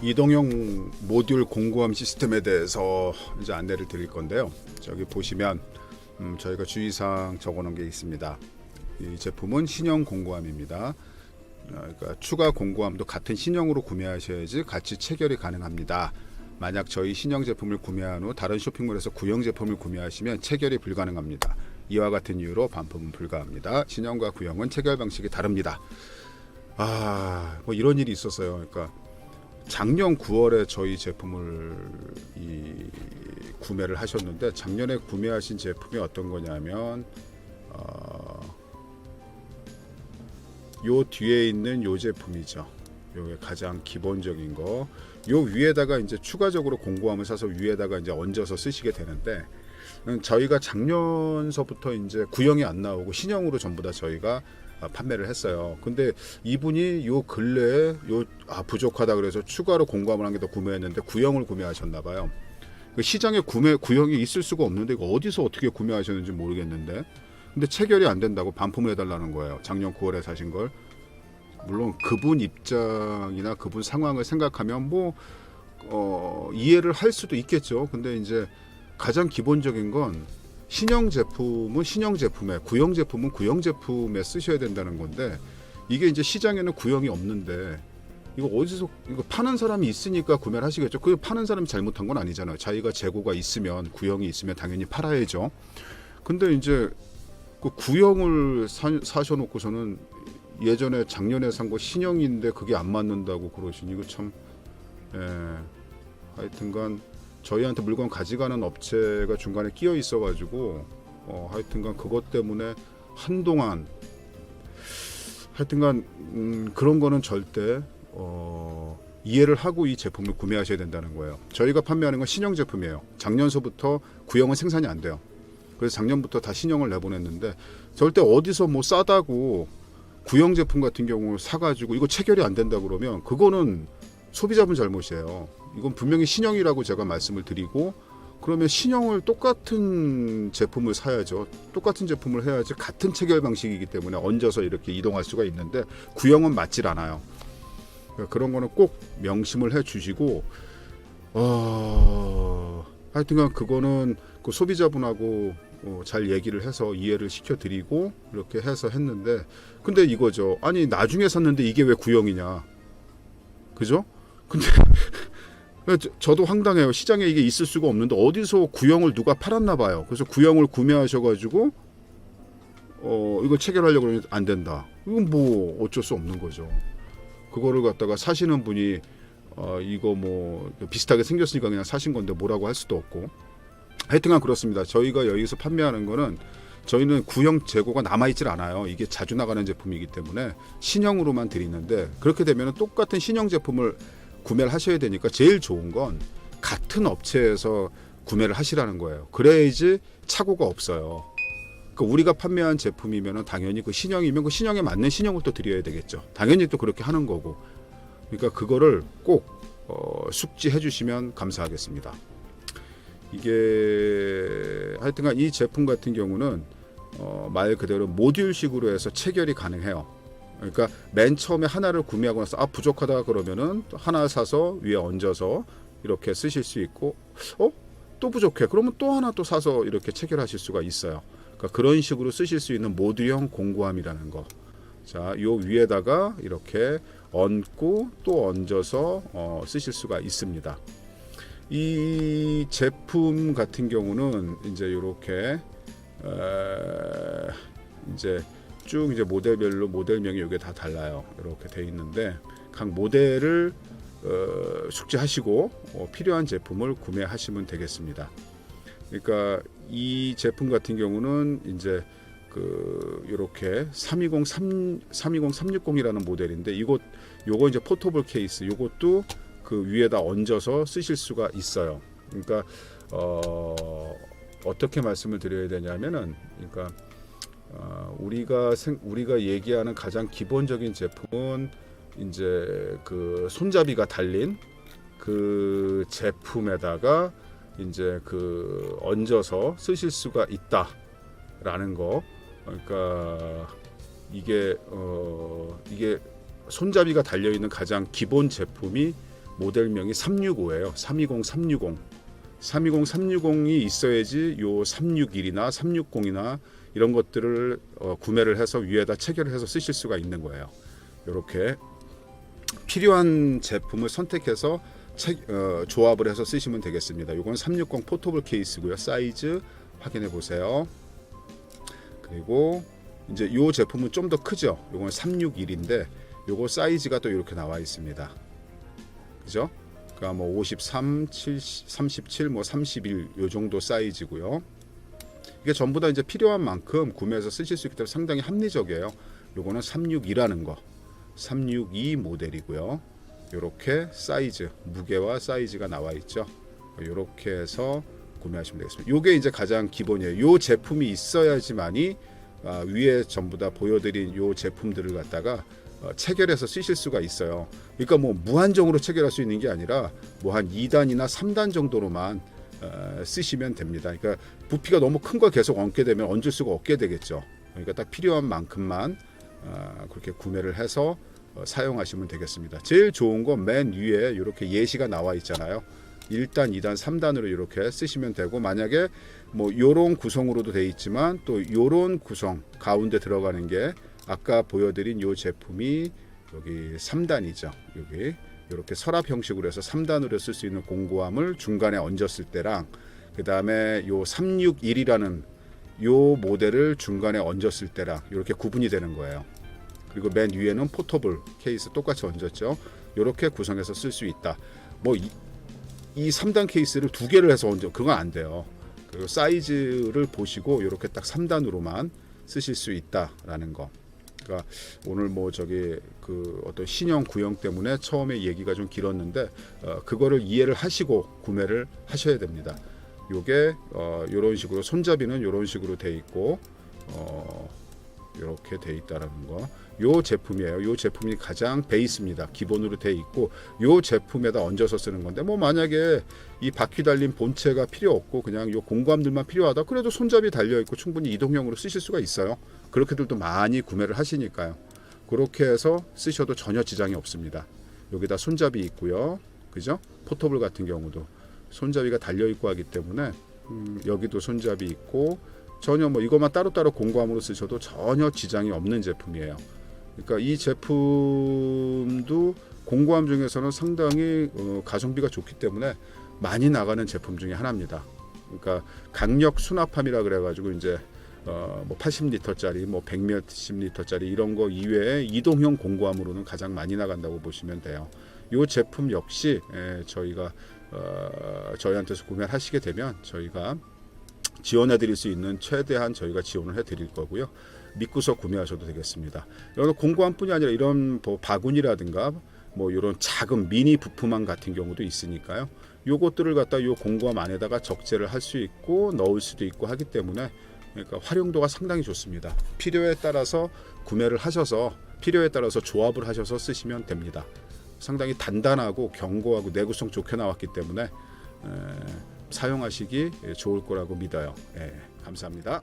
이동형 모듈 공구함 시스템에 대해서 이제 안내를 드릴 건데요. 저기 보시면 음, 저희가 주의사항 적어놓은 게 있습니다. 이 제품은 신형 공구함입니다. 어, 그러니까 추가 공구함도 같은 신형으로 구매하셔야지 같이 체결이 가능합니다. 만약 저희 신형 제품을 구매한 후 다른 쇼핑몰에서 구형 제품을 구매하시면 체결이 불가능합니다. 이와 같은 이유로 반품은 불가합니다. 신형과 구형은 체결 방식이 다릅니다. 아, 뭐 이런 일이 있었어요. 그러니까 작년 9월에 저희 제품을 이 구매를 하셨는데 작년에 구매하신 제품이 어떤 거냐면 어, 요 뒤에 있는 요 제품이죠. 요게 가장 기본적인 거. 요 위에다가 이제 추가적으로 공구함을 사서 위에다가 이제 얹어서 쓰시게 되는데 음, 저희가 작년서부터 이제 구형이 안 나오고 신형으로 전부 다 저희가 아, 판매를 했어요. 근데 이분이 요 근래에 요 아, 부족하다 그래서 추가로 공구함을 한 개 더 구매했는데 구형을 구매하셨나 봐요. 그 시장에 구매 구형이 있을 수가 없는데 이거 어디서 어떻게 구매하셨는지 모르겠는데 근데 체결이 안 된다고 반품을 해달라는 거예요. 작년 9월에 사신 걸. 물론 그분 입장이나 그분 상황을 생각하면 뭐 어, 이해를 할 수도 있겠죠. 근데 이제 가장 기본적인 건 신형 제품은 신형 제품에 구형 제품은 구형 제품에 쓰셔야 된다는 건데 이게 이제 시장에는 구형이 없는데 이거 어디서 이거 파는 사람이 있으니까 구매를 하시겠죠. 그 파는 사람이 잘못한 건 아니잖아요. 자기가 재고가 있으면 구형이 있으면 당연히 팔아야죠. 근데 이제 그 구형을 사, 사셔놓고서는 예전에 작년에 산 거 신형인데 그게 안 맞는다고 그러시니 이거 참 예, 하여튼간 저희한테 물건 가져가는 업체가 중간에 끼어 있어가지고 어, 하여튼간 그것 때문에 한동안 하여튼간 음, 그런 거는 절대 어, 이해를 하고 이 제품을 구매하셔야 된다는 거예요. 저희가 판매하는 건 신형 제품이에요. 작년서부터 구형은 생산이 안 돼요. 그래서 작년부터 다 신형을 내보냈는데 절대 어디서 뭐 싸다고 구형 제품 같은 경우 사가지고 이거 체결이 안 된다 그러면 그거는 소비자분 잘못이에요. 이건 분명히 신형이라고 제가 말씀을 드리고 그러면 신형을 똑같은 제품을 사야죠. 똑같은 제품을 해야지 같은 체결 방식이기 때문에 얹어서 이렇게 이동할 수가 있는데 구형은 맞질 않아요. 그러니까 그런 거는 꼭 명심을 해 주시고 어, 하여튼간 그거는 그 소비자분하고 어, 잘 얘기를 해서 이해를 시켜드리고 이렇게 해서 했는데 근데 이거죠. 아니 나중에 샀는데 이게 왜 구형이냐? 그죠? 근데 저- 저도 황당해요. 시장에 이게 있을 수가 없는데 어디서 구형을 누가 팔았나 봐요. 그래서 구형을 구매하셔가지고 어 이거 체결하려고 그러면 안 된다. 이건 뭐 어쩔 수 없는 거죠. 그거를 갖다가 사시는 분이 어 이거 뭐 비슷하게 생겼으니까 그냥 사신 건데 뭐라고 할 수도 없고 하여튼간 그렇습니다. 저희가 여기서 판매하는 거는 저희는 구형 재고가 남아있질 않아요. 이게 자주 나가는 제품이기 때문에 신형으로만 드리는데 그렇게 되면 똑같은 신형 제품을 구매를 하셔야 되니까 제일 좋은 건 같은 업체에서 구매를 하시라는 거예요. 그래야지 착오가 없어요. 그 우리가 판매한 제품이면 당연히 그 신형이면 그 신형에 맞는 신형을 또 드려야 되겠죠. 당연히 또 그렇게 하는 거고. 그러니까 그거를 꼭 어, 숙지해 주시면 감사하겠습니다. 이게 하여튼간 이 제품 같은 경우는 어, 말 그대로 모듈식으로 해서 체결이 가능해요. 그러니까 맨 처음에 하나를 구매하고 나서 아 부족하다 그러면은 또 하나 사서 위에 얹어서 이렇게 쓰실 수 있고 어? 또 부족해. 그러면 또 하나 또 사서 이렇게 체결하실 수가 있어요. 그러니까 그런 식으로 쓰실 수 있는 모듈형 공구함이라는 거. 자, 요 위에다가 이렇게 얹고 또 얹어서 어, 쓰실 수가 있습니다. 이 제품 같은 경우는 이제 이렇게 어, 이제 쭉 이제 모델별로 모델명이 이게 다 달라요. 이렇게 돼 있는데 각 모델을 어, 숙지하시고 어, 필요한 제품을 구매하시면 되겠습니다. 그러니까 이 제품 같은 경우는 이제 그 이렇게 320 3 320 360이라는 모델인데 이것 요거 이제 포터블 케이스 요것도 그 위에다 얹어서 쓰실 수가 있어요. 그러니까 어, 어떻게 말씀을 드려야 되냐면은 그러니까 어, 우리가 생, 우리가 얘기하는 가장 기본적인 제품은 이제 그 손잡이가 달린 그 제품에다가 이제 그 얹어서 쓰실 수가 있다라는 거. 그러니까 이게 어 이게 손잡이가 달려 있는 가장 기본 제품이 모델명이 365예요. 320, 360. 320, 360이 있어야지 요 361이나 360이나 이런 것들을 어, 구매를 해서 위에다 체결을 해서 쓰실 수가 있는 거예요. 이렇게 필요한 제품을 선택해서 책- 어, 조합을 해서 쓰시면 되겠습니다. 이건 360 포터블 케이스고요. 사이즈 확인해 보세요. 그리고 이제 요 제품은 좀 더 크죠. 요건 361인데 요거 사이즈가 또 이렇게 나와 있습니다. 그죠? 그러니까 뭐 53, 70, 37, 뭐 31, 요 정도 사이즈고요. 이게 전부 다 이제 필요한 만큼 구매해서 쓰실 수 있기 때문에 상당히 합리적이에요. 요거는 362라는 거. 362 모델이고요. 요렇게 사이즈, 무게와 사이즈가 나와 있죠. 요렇게 해서 구매하시면 되겠습니다. 요게 이제 가장 기본이에요. 요 제품이 있어야지만이 아, 위에 전부 다 보여드린 요 제품들을 갖다가 어, 체결해서 쓰실 수가 있어요. 그러니까 뭐 무한정으로 체결할 수 있는 게 아니라 뭐 한 2단이나 3단 정도로만 어, 쓰시면 됩니다. 그러니까 부피가 너무 큰 걸 계속 얹게 되면 얹을 수가 없게 되겠죠. 그러니까 딱 필요한 만큼만 어, 그렇게 구매를 해서 어, 사용하시면 되겠습니다. 제일 좋은 건 맨 위에 이렇게 예시가 나와 있잖아요. 1단, 2단, 3단으로 이렇게 쓰시면 되고 만약에 뭐 요런 구성으로도 돼 있지만 또 요런 구성 가운데 들어가는 게 아까 보여드린 요 제품이 여기 3단이죠. 여기 이렇게 서랍 형식으로 해서 3단으로 쓸 수 있는 공구함을 중간에 얹었을 때랑 그 다음에 요 361이라는 요 모델을 중간에 얹었을 때랑 이렇게 구분이 되는 거예요. 그리고 맨 위에는 포터블 케이스 똑같이 얹었죠. 이렇게 구성해서 쓸 수 있다. 뭐이 3단 케이스를 두 개를 해서 얹어 그건 안 돼요. 그리고 사이즈를 보시고 이렇게 딱 3단으로만 쓰실 수 있다라는 거. 그러니까 오늘 뭐 저기 그 어떤 신형 구형 때문에 처음에 얘기가 좀 길었는데 어, 그거를 이해를 하시고 구매를 하셔야 됩니다. 요게 어, 요런 식으로 손잡이는 요런 식으로 돼 있고 어, 이렇게 돼 있다라는 거. 요 제품이에요. 요 제품이 가장 베이스입니다. 기본으로 돼 있고 요 제품에다 얹어서 쓰는 건데 뭐 만약에 이 바퀴 달린 본체가 필요 없고 그냥 요 공구함들만 필요하다. 그래도 손잡이 달려 있고 충분히 이동형으로 쓰실 수가 있어요. 그렇게들도 많이 구매를 하시니까요. 그렇게 해서 쓰셔도 전혀 지장이 없습니다. 여기다 손잡이 있고요. 그죠? 포터블 같은 경우도 손잡이가 달려 있고 하기 때문에 음, 여기도 손잡이 있고 전혀 뭐 이것만 따로따로 공구함으로 쓰셔도 전혀 지장이 없는 제품이에요. 그러니까 이 제품도 공구함 중에서는 상당히 어, 가성비가 좋기 때문에 많이 나가는 제품 중에 하나입니다. 그러니까 강력 수납함이라 그래가지고 이제 어, 뭐 80리터짜리, 뭐 100몇십 리터짜리 이런 거 이외에 이동형 공구함으로는 가장 많이 나간다고 보시면 돼요. 이 제품 역시 에, 저희가 어, 저희한테서 구매를 하시게 되면 저희가 지원해 드릴 수 있는 최대한 저희가 지원을 해 드릴 거고요. 믿고서 구매하셔도 되겠습니다. 이런 공구함뿐이 아니라 이런 뭐 바구니라든가 뭐 이런 작은 미니 부품함 같은 경우도 있으니까요. 요것들을 갖다 요 공구함 안에다가 적재를 할 수 있고 넣을 수도 있고 하기 때문에 그러니까 활용도가 상당히 좋습니다. 필요에 따라서 구매를 하셔서 필요에 따라서 조합을 하셔서 쓰시면 됩니다. 상당히 단단하고 견고하고 내구성 좋게 나왔기 때문에 에, 사용하시기 좋을 거라고 믿어요. 예, 감사합니다.